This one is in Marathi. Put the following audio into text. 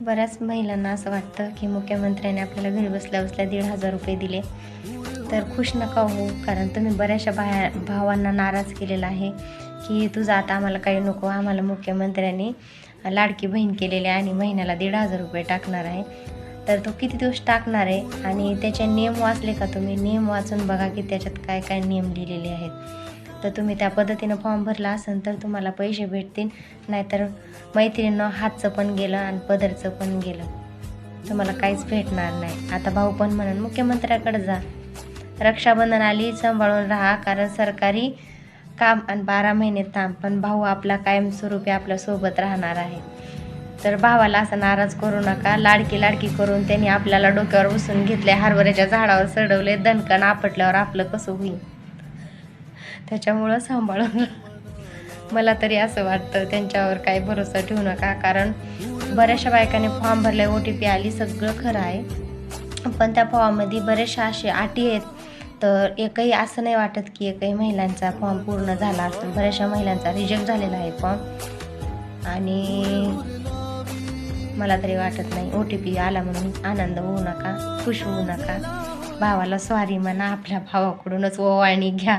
बऱ्याच महिलांना असं वाटतं की मुख्यमंत्र्याने आपल्याला घरी बसल्या बसल्या दीड हजार रुपये दिले. तर खुश नका हो कारण तुम्ही बऱ्याचशा बाया भावांना नाराज केलेला आहे की तुझं आता आम्हाला काही नको आम्हाला मुख्यमंत्र्यांनी लाडकी बहीण केलेली आहे आणि महिन्याला दीड हजार रुपये टाकणार आहे. तर तो किती दिवस टाकणार आहे आणि त्याचे नियम वाचले का तुम्ही? नियम वाचून बघा की त्याच्यात काय काय नियम लिहिलेले आहेत. तर तुम्ही त्या पद्धतीनं फॉर्म भरला असेल तर तुम्हाला पैसे भेटतील. नाहीतर मैत्रिणीनं हातचं पण गेलं आणि पदरचं पण गेलं. तुम्हाला काहीच भेटणार नाही. आता भाऊ पण म्हणून मुख्यमंत्र्याकडे जा. रक्षाबंधन आली सांभाळून राहा कारण सरकारी काम आणि बारा महिने थांब पण भाऊ आपला कायमस्वरूपी आपल्यासोबत राहणार आहे. तर भावाला असं नाराज करू नका. लाडकी लाडकी करून त्यांनी आपल्याला डोक्यावर बसून घेतले हरभऱ्याच्या झाडावर चढवले दणकण आपटल्यावर आपलं कसं होईल? त्याच्यामुळं सांभाळून मला तरी असं वाटतं त्यांच्यावर काही भरोसा ठेवू नका. कारण बऱ्याचशा बायकांनी फॉर्म भरले ओ टी पी आली सगळं खरं आहे. पण त्या फॉर्ममध्ये बऱ्याचशा असे अटी आहेत. तर एकही असं नाही वाटत की एकही महिलांचा फॉर्म पूर्ण झाला असतो. बऱ्याचशा महिलांचा रिजेक्ट झालेला आहे फॉर्म आणि मला तरी वाटत नाही ओ टी पी आला म्हणून आनंद होऊ नका खुश होऊ नका. भावाला स्वारी म्हणा आपल्या भावाकडूनच ओवाळणी घ्या.